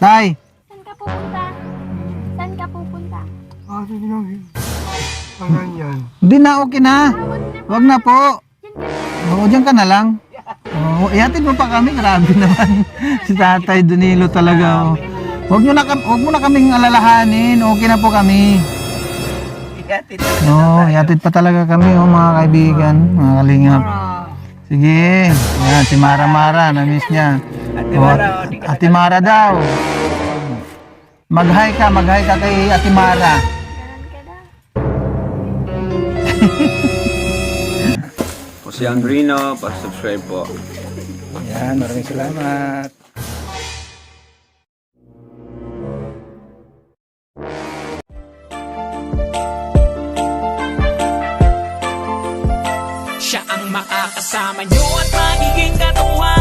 Tay, Saan ka pupunta? Saan ka pupunta? Ah, sige na. Pangan yan. hindi na okay na. Ah, wag na. Wag na po. Diyan ka. Oo, dyan ka na lang. Oo, ihatid mo pa kami. Grabe naman. si Tatay Danilo talaga. Oh. Huwag, nyo na, huwag mo na kaming alalahanin. Okay na po kami. Ihatid Oo, ihatid pa talaga kami, oh, mga kaibigan, mga kalingap. Sige. Yan, si Mara Mara. Na-miss niya. Ate Oh, Mara, oh, Ate Mara daw. Mag-hi ka, mag-hi ka kay Ate Mara. Po si Andrino, pa-subscribe po. Yan, maraming salamat. Siya ang makakasama nyo at magiging katuwang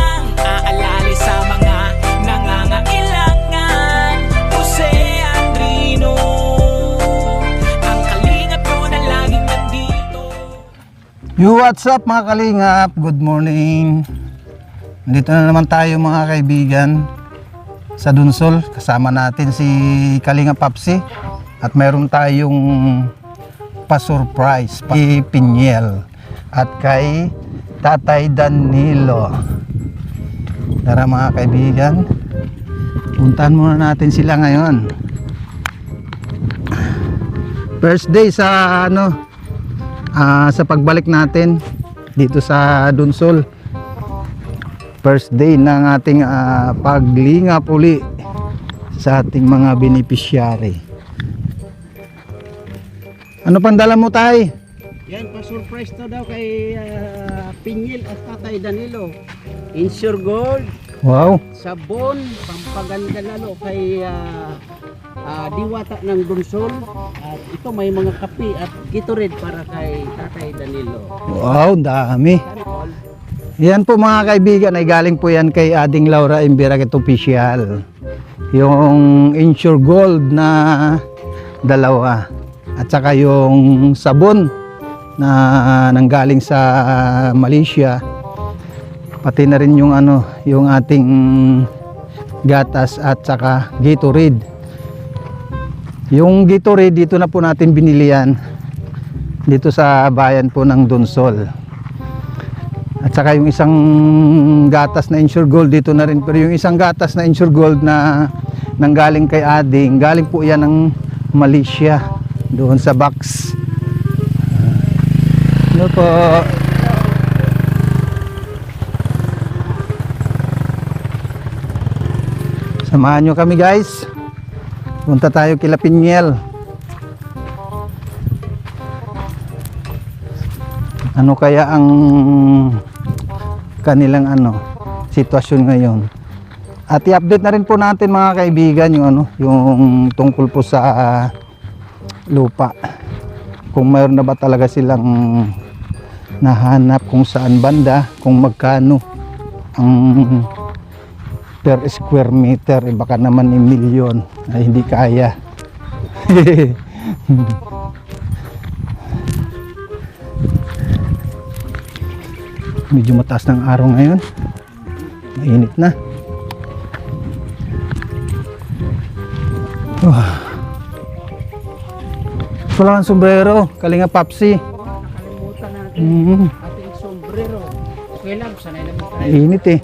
Yo, what's up mga kalingap? Good morning. Dito na naman tayo mga kaibigan sa Dunsol. Kasama natin si Kalinga Papsi at mayroon tayong pa-surprise kay Pinyel at kay Tatay Danilo. Tara mga kaibigan, puntahan muna natin sila ngayon. First day sa ano, ah, sa pagbalik natin dito sa Dunsol. First day ng ating ah, paglingap uli sa ating mga beneficiary. Ano pang mo tay? Yan, pa-surprise to daw kay uh, Pinyil at Tatay Danilo. Insure Gold, Wow. sabon, pampaganda lalo kay ah, ah, Diwata ng Dunsol. At ito may mga kapi at Gatorade para kay Tatay Danilo. Wow, dami. Yan po mga kaibigan ay galing po yan kay Ading Laura Imbiraket Official. Yung Insure Gold na dalawa. At saka yung sabon na nanggaling sa Malaysia. Pati na rin yung ano, yung ating gatas at saka Gatorade. Yung Gatorade dito na po natin binili yan dito sa bayan po ng Donsol. At saka yung isang gatas na Insure Gold dito na rin. Pero yung isang gatas na Insure Gold na nanggaling kay Ading, galing po yan ng Malaysia. Doon sa box. Ano po? Samahan nyo kami guys. Punta tayo kila Pinyel. Ano kaya ang kanilang ano sitwasyon ngayon. At i-update na rin po natin mga kaibigan yung ano, yung tungkol po sa ah, lupa. Kung mayroon na ba talaga silang nahanap kung saan banda, kung magkano ang per square meter, eh baka naman ni milyon ay hindi kaya. Medyo mataas ng araw ngayon. Mainit na. Uh. Wala kang sombrero, kalinga papsi. nakalimutan natin Mm, ating sombrero. Okay lang, sanay naman tayo. mainit eh.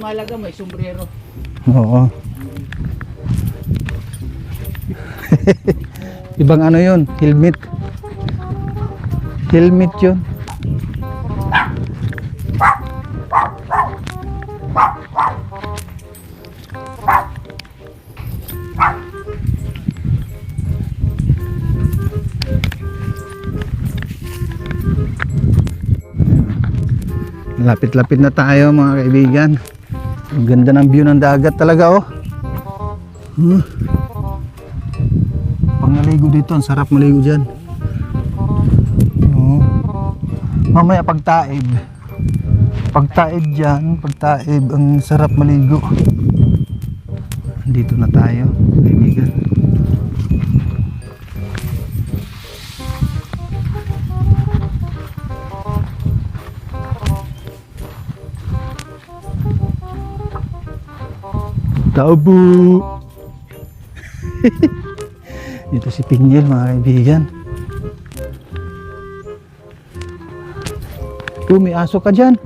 Mahalaga may sombrero. Oo. Ibang ano yun, helmet. Helmet yun. Lapit-lapit na tayo mga kaibigan. Ang ganda ng view ng dagat talaga oh. Hmm. Naligo dito, ang sarap maligo dyan. Oo. Mamaya pagtaib. Pagtaib dyan, pagtaib, ang sarap maligo. Dito na tayo, kaibigan. Tabu! Dito si Pinyel mga kaibigan. Oh, may aso ka dyan.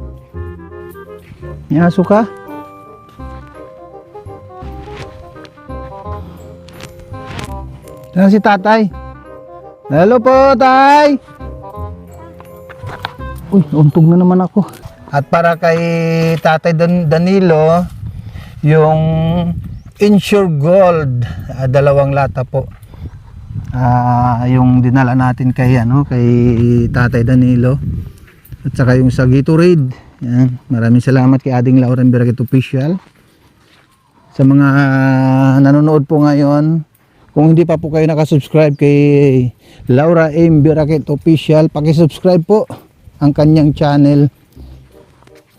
May aso ka? Saan si tatay? Hello po, tay! Uy, untog na naman ako. At para kay tatay Dan- Danilo, yung Insure Gold, ah, dalawang lata po. Ah, yung dinala natin kay ano, kay Tatay Danilo. At saka yung sa Gatorade. Yan. Maraming salamat kay Ading Lauren Biraket Official. Sa mga nanonood po ngayon, kung hindi pa po kayo nakasubscribe kay Laura M. Biraket Official, pakisubscribe po ang kanyang channel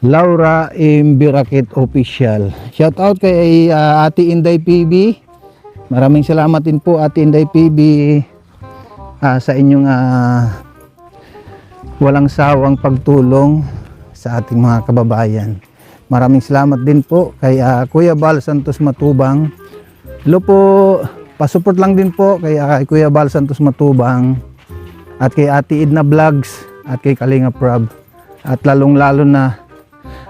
Laura M. Biraket Official. Shout out kay ah, Ate Inday PB. Maraming salamat din po Ate Inday PB ah, sa inyong ah, walang sawang pagtulong sa ating mga kababayan. Maraming salamat din po kay ah, Kuya Bal Santos Matubang. Hello po, pasupport lang din po kay ah, Kuya Bal Santos Matubang at kay Ate Idna Vlogs at kay Kalinga Prab at lalong lalo na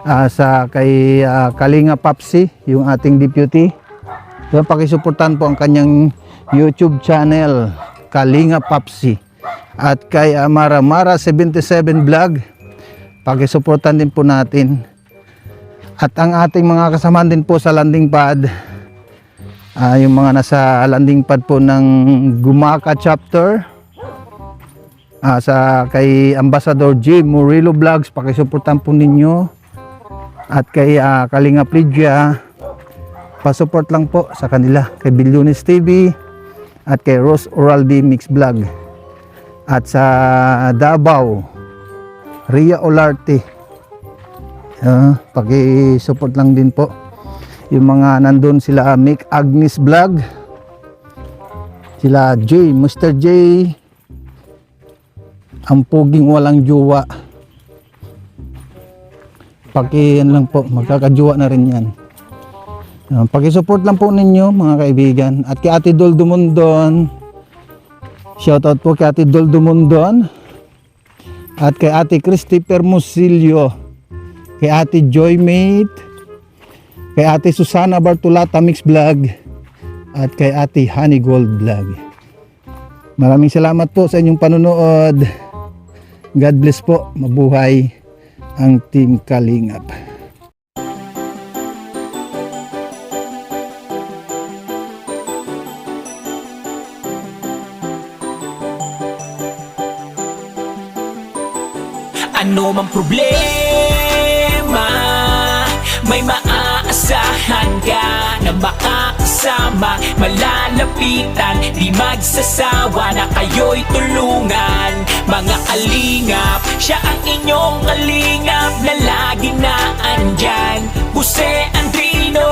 ah, sa kay ah, Kalinga Papsi, yung ating deputy. So, pakisuportan po ang kanyang YouTube channel, Kalinga Papsi. At kay Amara Mara 77 Vlog, pakisuportan din po natin. At ang ating mga kasamahan din po sa landing pad, ah, yung mga nasa landing pad po ng Gumaka chapter, ah, sa kay Ambassador J. Murillo Vlogs, pakisuportan po ninyo. At kay ah, Kalinga Pridya, pasupport lang po sa kanila. Kay Bilyones TV at kay Rose Oraldi Mix Vlog. At sa Davao, Ria Olarte. Uh, paki-support lang din po. Yung mga nandun sila Mick Agnes Vlog. Sila J, Mr. J. Ang puging walang jowa. Paki yan lang po, magkakajowa na rin yan. Uh, paki-support lang po ninyo mga kaibigan. At kay Ate Dol Dumondon, shoutout po kay Ate Dol Dumondon. At kay Ate Christy Permusilio, kay Ate Joymate, kay Ate Susana Bartolata Mix Vlog, at kay Ate Honey Gold Vlog. Maraming salamat po sa inyong panonood. God bless po. Mabuhay ang Team Kalingap. Ano mang problema May maaasahan ka Na makakasama Malalapitan Di magsasawa Na kayo'y tulungan Mga kalingap Siya ang inyong kalingap Na lagi na andyan. Jose Andrino.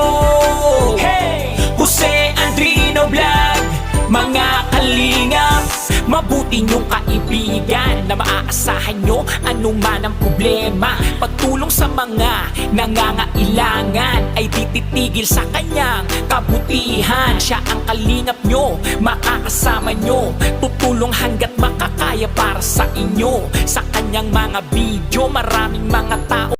Hey! Jose Andrino Vlog. Mga kalingap Mabuti niyong kaibigan na maaasahan nyo anuman ang problema. Pagtulong sa mga nangangailangan ay tititigil sa kanyang kabutihan. Siya ang kalingap nyo, makakasama nyo. Tutulong hanggat makakaya para sa inyo. Sa kanyang mga video, maraming mga tao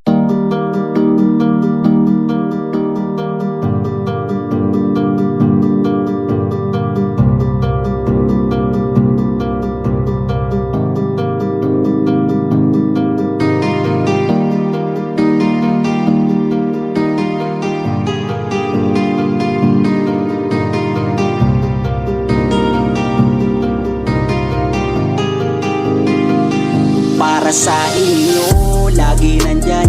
Para sa inyo, lagi nandyan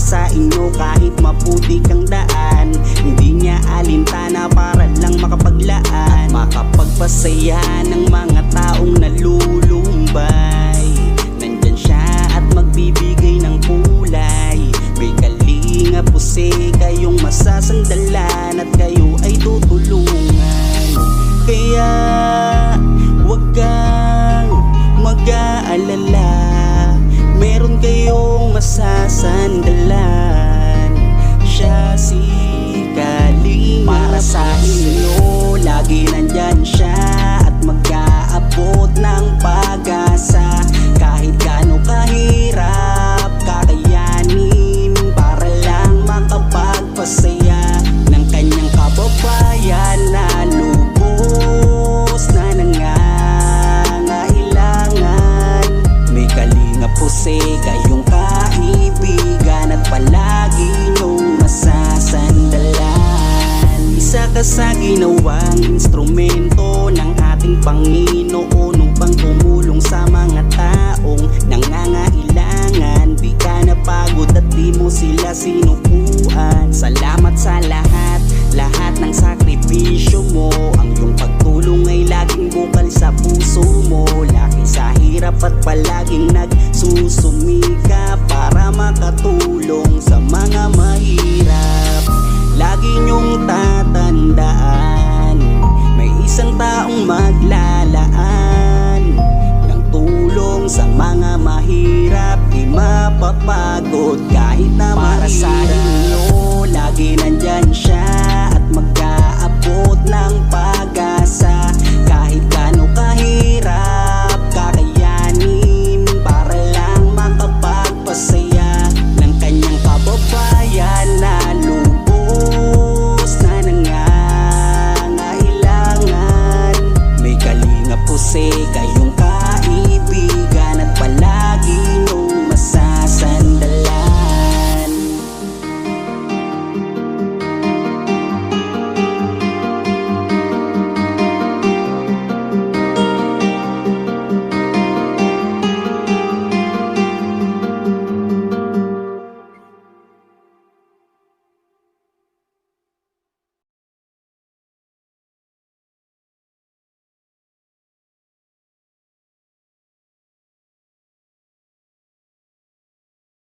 para inyo kahit maputik ang daan. Hindi niya alintana para lang makapaglaan. At makapagpasaya ng mga taong nalulumbay Nandyan siya at magbibigay ng kulay. May kalinga puse kayong masasandalan At kayo ay tutulungan. Kaya wag kang mag-aalala. Meron kayong masasandalan sa inyo, lagi nandyan siya At mag-aabot ng pag-asa Panginoon Upang tumulong sa mga taong nangangailangan. Di ka napagod at di mo sila sinukuan Salamat sa lahat, lahat ng sakripisyo mo. Ang iyong pagtulong ay laging bukal sa puso mo. Laki sa hirap at palaging nagsusumika Para makatulong